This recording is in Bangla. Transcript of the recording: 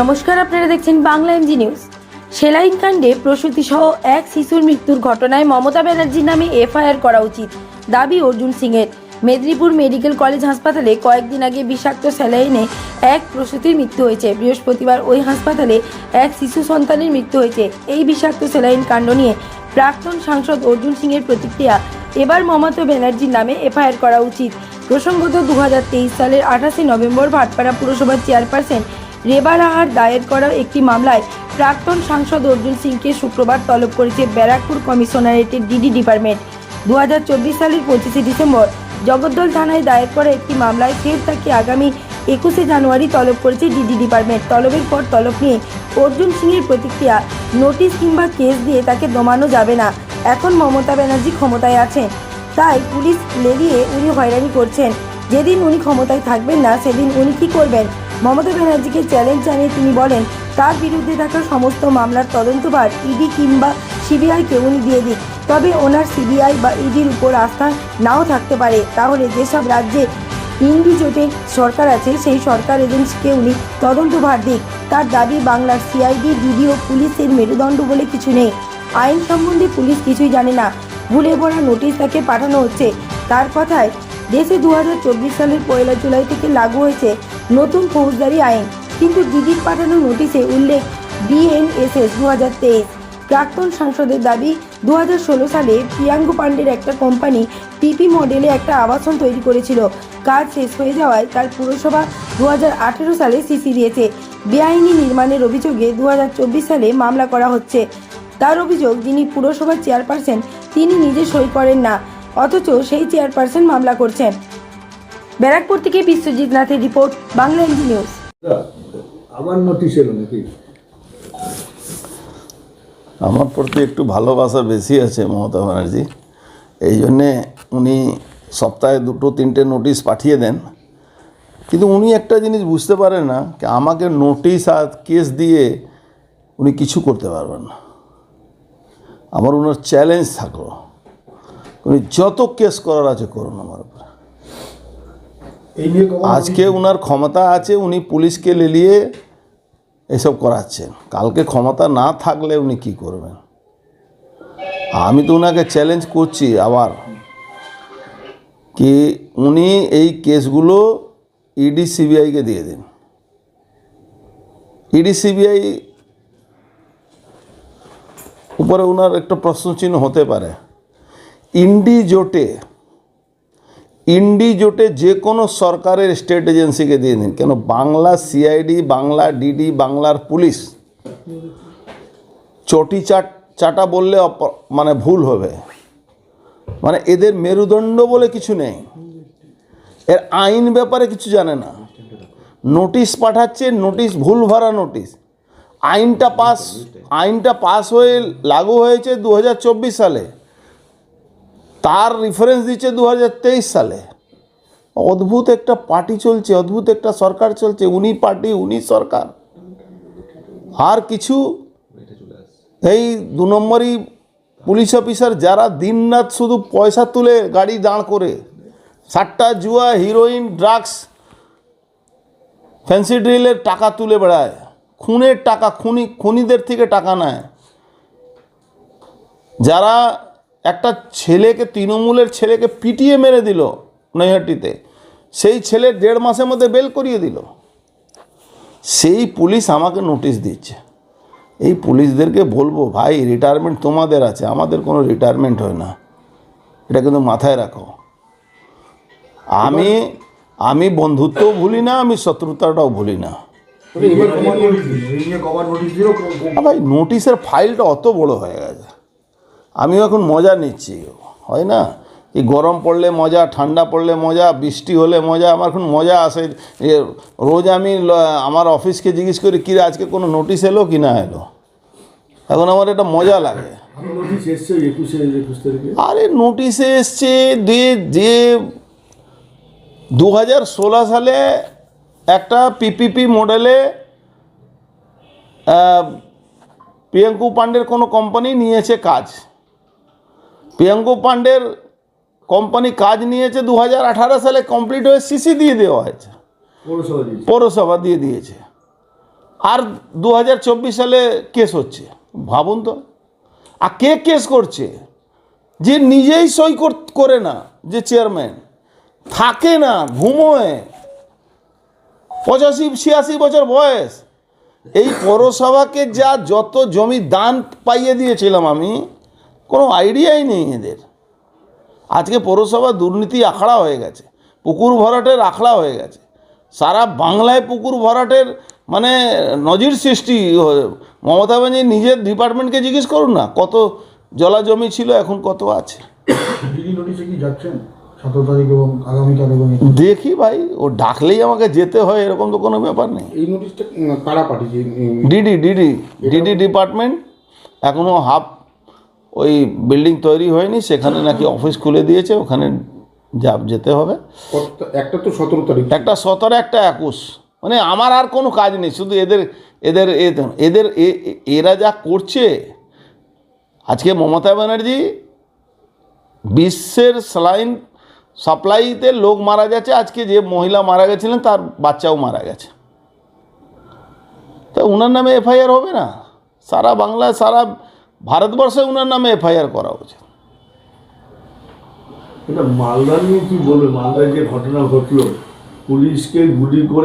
নমস্কার, আপনারা দেখছেন বাংলা এমজি নিউজ সেলাইন কাণ্ডে প্রসূতি সহ এক শিশুর মৃত্যুর ঘটনায় মমতা ব্যানার্জির নামে এফআইআর করা উচিত। দাবি অর্জুন সিংয়ের। মেদিনীপুর মেডিকেল কলেজ হাসপাতালে কয়েকদিন আগে বিষাক্ত স্যালাইনে এক প্রসূতির মৃত্যু হয়েছে। বৃহস্পতিবার ওই হাসপাতালে এক শিশু সন্তানের মৃত্যু হয়েছে। এই বিষাক্ত স্যালাইন কাণ্ড নিয়ে প্রাক্তন সাংসদ অর্জুন সিংয়ের প্রতিক্রিয়া এবার মমতা ব্যানার্জির নামে এফআইআর করা উচিত। প্রসঙ্গত দু হাজার তেইশ সালের আঠাশে নভেম্বর ভাটপাড়া পুরসভার চেয়ারপারসন রেবা রাহার দায়ের করা একটি মামলায় প্রাক্তন সাংসদ অর্জুন সিংকে শুক্রবার তলব করেছে ব্যারাকপুর কমিশনারেটের ডিডি ডিপার্টমেন্ট। দু হাজার চব্বিশ সালের পঁচিশে ডিসেম্বর জগদ্দল থানায় দায়ের করা একটি মামলায় ফের তাকে আগামী একুশে জানুয়ারি তলব করেছে ডিডি ডিপার্টমেন্ট। তলবের পর তলব নিয়ে অর্জুন সিংয়ের প্রতিক্রিয়া, নোটিশ কিংবা কেস দিয়ে তাকে দমানো যাবে না। এখন মমতা ব্যানার্জি ক্ষমতায় আছেন। তাই পুলিশ লেলিয়ে উনি হয়রানি করছেন। যেদিন উনি ক্ষমতায় থাকবেন না, সেদিন উনি কী করবেন? মমতা ব্যানার্জিকে চ্যালেঞ্জ জানিয়ে তিনি বলেন, তার বিরুদ্ধে থাকা সমস্ত মামলার তদন্তভার ইডি কিংবা সিবিআইকে উনি দিয়ে দিক। তবে ওনার সিবিআই বা ইডির উপর আস্থা নাও থাকতে পারে। তাহলে যেসব রাজ্যে ইন্ডি জোটের সরকার আছে, সেই সরকার এজেন্সিকে উনি তদন্তভার দিক। তার দাবি, বাংলার সিআইডি ডিডি ও পুলিশের মেরুদণ্ড বলে কিছু নেই। আইন সম্বন্ধে পুলিশ কিছুই জানে না। ভুলে ভরা নোটিশ তাকে পাঠানো হচ্ছে। তার কথায়, দেশে দু হাজার চব্বিশ সালের পয়লা জুলাই থেকে লাগু হয়েছে। নতুন ফৌজদারি আইন। কিন্তু দিদির পাঠানো নোটিশে উল্লেখ, বিএনএসএস দু হাজার তেইশ। প্রাক্তন সাংসদের দাবি দু হাজার ষোলো সালে প্রিয়াঙ্গ পাণ্ডের একটা কোম্পানি পিপি মডেলে একটা আবাসন তৈরি করেছিল। কাজ শেষ হয়ে যাওয়ায় তার পুরসভা দু হাজার আঠেরো সালে সিসি দিয়েছে। বেআইনি নির্মাণের অভিযোগে দু হাজার চব্বিশ সালে মামলা করা হচ্ছে। তার অভিযোগ, যিনি পুরসভার চেয়ারপারসন, তিনি নিজে সই করেন না। অথচ সেই চেয়ারপারসন মামলা করছেন। ব্যারাকপুর থেকে বিশ্বজিৎ নাথের রিপোর্ট বাংলা এনজি নিউজ। আবার নোটিশ এলো নাকি? আমার প্রতি একটু ভালোবাসা বেশি আছে মমতা ব্যানার্জি। এই জন্যে উনি সপ্তাহে দুটো তিনটে নোটিশ পাঠিয়ে দেন। কিন্তু উনি একটা জিনিস বুঝতে পারেন না কি আমাকে নোটিশ আর কেস দিয়ে উনি কিছু করতে পারবেন না। আমার ওনার চ্যালেঞ্জ থাকল। উনি যত কেস করার আছে করুন আমার উপরে এই নিয়ে কখন আজকে ওনার ক্ষমতা আছে উনি পুলিশকে লেলিয়ে এসব করাচ্ছেন। কালকে ক্ষমতা না থাকলে উনি কি করবেন? আমি তো ওনাকে চ্যালেঞ্জ করছি আবার কি উনি এই কেসগুলো ইডি সিবিআইকে দিয়ে দিন। ইডি সিবিআই উপরে ওনার একটা প্রশ্নচিহ্ন হতে পারে। ইন্ডি জোটে ইন্ডি জোটে যে কোনো সরকারের স্টেট এজেন্সিকে দিয়ে দিন। কেন? বাংলা সিআইডি বাংলা ডিডি বাংলার পুলিশ। চটি চাট চাটা বললে মানে ভুল হবে। মানে এদের মেরুদণ্ড বলে কিছু নেই। এর আইন ব্যাপারে কিছু জানে না। নোটিশ পাঠাচ্ছে, নোটিশ, ভুল ভরা নোটিশ। আইনটা পাস আইনটা পাস হয়ে লাগু হয়েছে দু হাজার চব্বিশ সালে। তার রেফারেন্স দিচ্ছে দু হাজার তেইশ সালে। অদ্ভুত একটা পার্টি চলছে, অদ্ভুত একটা সরকার চলছে, উনি পার্টি উনি সরকার। আর কিছু এই দু নম্বরই পুলিশ অফিসার যারা দিনরাত শুধু পয়সা তুলে গাড়ি দাঁড় করে, সাতটা জুয়া হিরোইন ড্রাগস ফ্যান্সি ড্রিলের টাকা তুলে বেড়ায়, খুনের টাকা, খুনি, খুনিদের থেকে টাকা নেয়। যারা একটা ছেলেকে তৃণমূলের ছেলেকে পিটিয়ে মেরে দিল নৈহাটিতে। সেই ছেলে দেড় মাসের মধ্যে বেল করিয়ে দিল। সেই পুলিশ আমাকে নোটিশ দিচ্ছে। এই পুলিশদেরকে বলব ভাই রিটায়ারমেন্ট তোমাদের আছে আমাদের কোনো রিটায়ারমেন্ট হয় না। এটা কিন্তু মাথায় রাখো। আমি আমি বন্ধুত্বও ভুলি না আমি শত্রুতাটাও ভুলি না। ভাই নোটিশের ফাইলটা অত বড় হয়ে গেছে। আমিও এখন মজা নিচ্ছি। হয় না? এই গরম পড়লে মজা ঠান্ডা পড়লে মজা বৃষ্টি হলে মজা আমার এখন মজা আসে। রোজ আমি আমার অফিসকে জিজ্ঞেস করি কী রে, আজকে কোনো নোটিশ এলো কি না এলো? এখন আমার এটা মজা লাগে। আরে নোটিশে এসছে যে যে দু হাজার ষোলো সালে একটা পিপিপি মডেলে প্রিয়াঙ্কু পাণ্ডের কোনো কোম্পানি নিয়েছে কাজ। প্রিয়াঙ্কু পাণ্ডের কোম্পানি কাজ নিয়েছে দু আঠারো সালে কমপ্লিট হয়ে সিসি দিয়ে দেওয়া হয়েছে। পৌরসভা দিয়ে দিয়েছে। আর দু হাজার চব্বিশ সালে কেস হচ্ছে। ভাবুন তো। আর কে কেস করছে? যে নিজেই সই কর- করে না যে চেয়ারম্যান থাকে না ঘুমোয়। পঁচাশি ছিয়াশি বছর বয়স। এই পৌরসভাকে যা যত জমি দান পাইয়ে দিয়েছিলাম আমি কোনো আইডিয়াই নেই এদের। আজকে পৌরসভা দুর্নীতি আখড়া হয়ে গেছে পুকুর ভরাটের আখড়া হয়ে গেছে। সারা বাংলায় পুকুর ভরাটের মানে নজির সৃষ্টি মমতা ব্যানার্জি নিজের ডিপার্টমেন্টকে জিজ্ঞেস করুন না কত জলা জমি ছিল এখন কত আছে। দেখি ভাই ও ডাকলেই আমাকে যেতে হয় এরকম তো কোনো ব্যাপার নেই। এই নোটিশটা ডিডি ডিডি ডিডি ডিপার্টমেন্ট এখনও হাফ ওই বিল্ডিং তৈরি হয়নি সেখানে নাকি অফিস খুলে দিয়েছে ওখানে যা যেতে হবে। একটা তো সতেরো তারিখ। একটা সতেরো একটা একুশ। মানে আমার আর কোনো কাজ নেই শুধু এদের এদের এদের এরা যা করছে আজকে মমতা ব্যানার্জি বিশ্বের স্যালাইন সাপ্লাইতে লোক মারা যাচ্ছে আজকে যে মহিলা মারা গেছিলেন তার বাচ্চাও মারা গেছে। তা ওনার নামে এফআইআর হবে না? সারা বাংলায় সারা ভারতবর্ষে ওনার নামে এফআইআর করা উচিত এটা মালদা নিয়ে কি বলবে? মালদায় যে ঘটনা ঘটলো, পুলিশকে গুলি করে